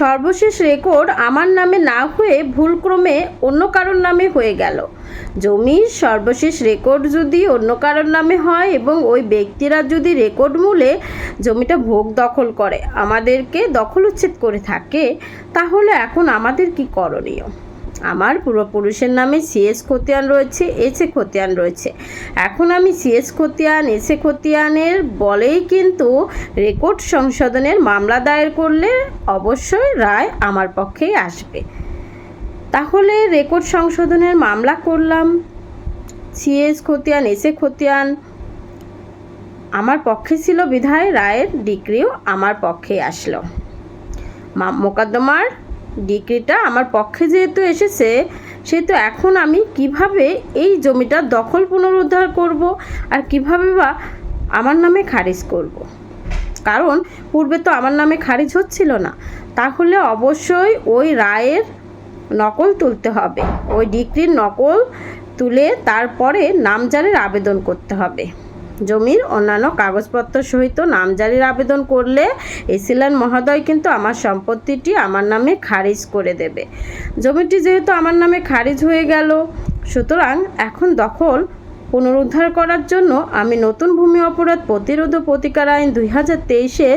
সর্বশেষ রেকর্ড আমার নামে না হয়ে ভুলক্রমে অন্য কারোর নামে হয়ে গেল। জমির সর্বশেষ রেকর্ড যদি অন্য কারোর নামে হয় এবং ওই ব্যক্তিরা যদি রেকর্ড মূলে জমিটা ভোগ দখল করে, আমাদেরকে দখল উচ্ছেদ করে থাকে, তাহলে এখন আমাদের কি করণীয়? আমার পূর্বপুরুষের নামে সিএস খতিয়ান রয়েছে এসে খতিয়ান রয়েছে। এখন আমি সিএস খতিয়ান এসে খতিয়ানের বলেই কিন্তু রেকর্ড সংশোধনের মামলা দায়ের করলে অবশ্যই রায় আমার পক্ষেই আসবে। তাহলে রেকর্ড সংশোধনের মামলা করলাম। সিএস খতিয়ান এসে খতিয়ান আমার পক্ষে ছিল বিধায়, রায়ের ডিগ্রিও আমার পক্ষেই আসলো। মোকদ্দমার ডিগ্রিটা আমার পক্ষে যেহেতু এসেছে, সেহেতু এখন আমি কীভাবে এই জমিটার দখল পুনরুদ্ধার করব আর কীভাবে বা আমার নামে খারিজ করব। কারণ পূর্বে তো আমার নামে খারিজ হচ্ছিল না। তাহলে অবশ্যই ওই রায়ের নকল তুলতে হবে। ওই ডিগ্রির নকল তুলে তারপরে নামজারির আবেদন করতে হবে। জমির অন্যান্য কাগজপত্র সহিত নামজারির আবেদন করলে এসিলান মহোদয় কিন্তু আমার সম্পত্তিটি আমার নামে খারিজ করে দেবে। জমিটি যেহেতু আমার নামে খারিজ হয়ে গেল, সুতরাং এখন দখল পুনরুদ্ধার করার জন্য আমি নতুন ভূমি অপরাধ প্রতিরোধ প্রতিকার আইন দুই হাজার তেইশে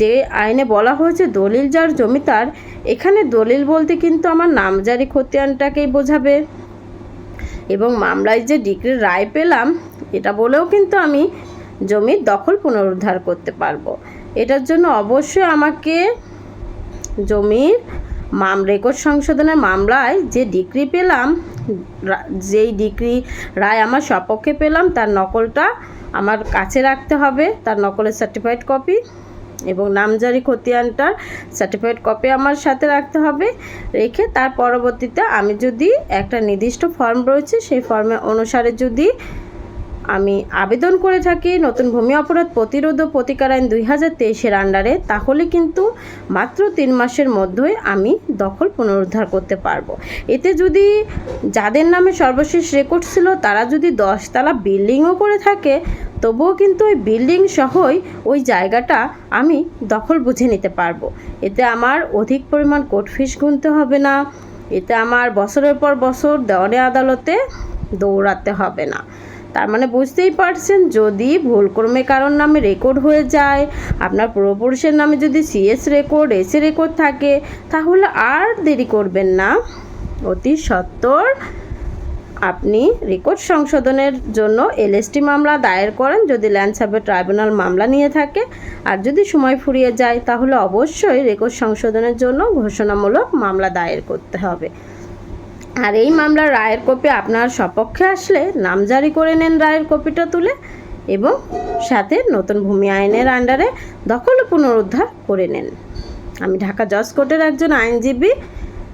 যে আইনে বলা হয়েছে দলিল যার জমিতার এখানে দলিল বলতে কিন্তু আমার নামজারি খতিয়ানটাকেই বোঝাবে। এবং মামলায় যে ডিগ্রির রায় পেলাম এটা বলেও কিন্তু আমি জমির দখল পুনরুদ্ধার করতে পারব। এটার জন্য অবশ্যই আমাকে জমির মাম, রেকর্ড সংশোধনের মামলায় যে ডিগ্রি পেলাম যেই ডিগ্রি রায় আমার সপক্ষে পেলাম, তার নকলটা আমার কাছে রাখতে হবে। তার নকলের সার্টিফাইড কপি এবং নামজারি খতিয়ানটার সার্টিফাইড কপি আমার সাথে রাখতে হবে। রেখে তার পরবর্তীতে আমি যদি একটা নির্দিষ্ট ফর্ম রয়েছে, সেই ফর্মের অনুসারে যদি আমি আবেদন করে থাকি নতুন ভূমি অপরাধ প্রতিরোধ ও প্রতিকার আইন দুই হাজার তেইশের আন্ডারে, তাহলে কিন্তু মাত্র তিন মাসের মধ্যেই আমি দখল পুনরুদ্ধার করতে পারব। এতে যদি যাদের নামে সর্বশেষ রেকর্ড ছিল, তারা যদি দশতলা বিল্ডিংও করে থাকে, তবুও কিন্তু ওই বিল্ডিং সহই ওই জায়গাটা আমি দখল বুঝে নিতে পারব। এতে আমার অধিক পরিমাণ কোর্ট ফিস গুনতে হবে না, এতে আমার বছরের পর বছর দেওয়ানি আদালতে দৌড়াতে হবে না। তার মানে বুঝতেই পারছেন, যদি ভুলক্রমে কারোর নামে রেকর্ড হয়ে যায়, আপনার পূর্বপুরুষের নামে যদি সিএস রেকর্ড এসে রেকর্ড থাকে, তাহলে আর দেরি করবেন না। অতি সত্বর আপনি রেকর্ড সংশোধনের জন্য এলএসটি মামলা দায়ের করেন, যদি ল্যান্ড সার্ভে ট্রাইব্যুনাল মামলা নিয়ে থাকে। আর যদি সময় ফুরিয়ে যায়, তাহলে অবশ্যই রেকর্ড সংশোধনের জন্য ঘোষণামূলক মামলা দায়ের করতে হবে। আর এই মামলার রায়ের কপি আপনার সপক্ষে আসলে নামজারি করে নেন রায়ের কপিটা তুলে এবং সাথে নতুন ভূমি আইনের আন্ডারে দখল পুনরুদ্ধার করে নেন। আমি ঢাকা জজ কোর্টের একজন আইনজীবী,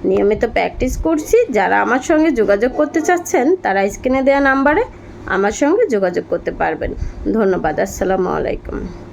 নিয়মিত প্র্যাকটিস করছি। যারা আমার সঙ্গে যোগাযোগ করতে চাচ্ছেন, তারা স্ক্রিনে দেওয়া নাম্বারে আমার সঙ্গে যোগাযোগ করতে পারবেন। ধন্যবাদ, আসসালামু আলাইকুম।